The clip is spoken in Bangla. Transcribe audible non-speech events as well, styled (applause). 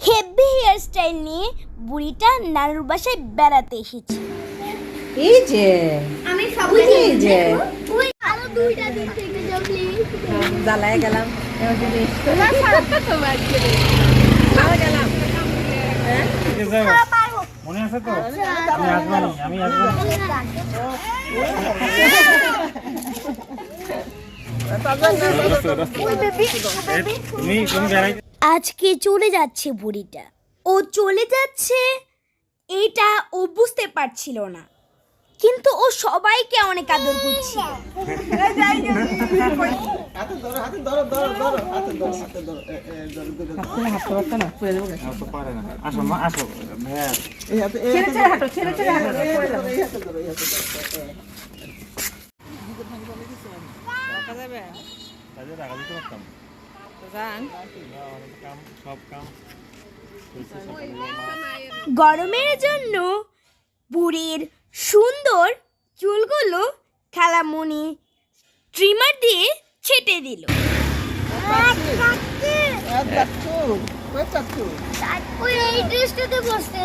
হেভি হেয়ার স্টাইল নিয়ে বুড়িটা নানুর বাসায় বেড়াতে এসেছে। এই যে। আমি সব এই যে। ওই আরও দুইটা দিন থেকে যাও প্লিজ জ্বালায় গেলাম। এবার যদি তোমার তোমার জ্বালা গেলাম। হ্যাঁ? মনে আছে তো? আমি আসবানি আমি আসবানি (laughs) তুমি তুমি বেড়াই আজকে চলে যাচ্ছে বুড়িটা ও চলে যাচ্ছে এটা ও বুঝতে পারছিল না কিন্তু ও সবাইকে অনেক আদর করছে হাত পারতো না পড়ে যাব তো পারে না আসো মা আসো ভাইয়া ছেড়ে ছেড়ে হাঁটো ছেড়ে ছেড়ে হাঁটো পড়ে যাব রাখা যাবে কাজে টাকা দিতে পারতাম গরমের জন্য বুড়ির সুন্দর চুলগুলো খালামণি ট্রিমার দিয়ে ছেটে দিল। এই ড্রেসটাতে বসতে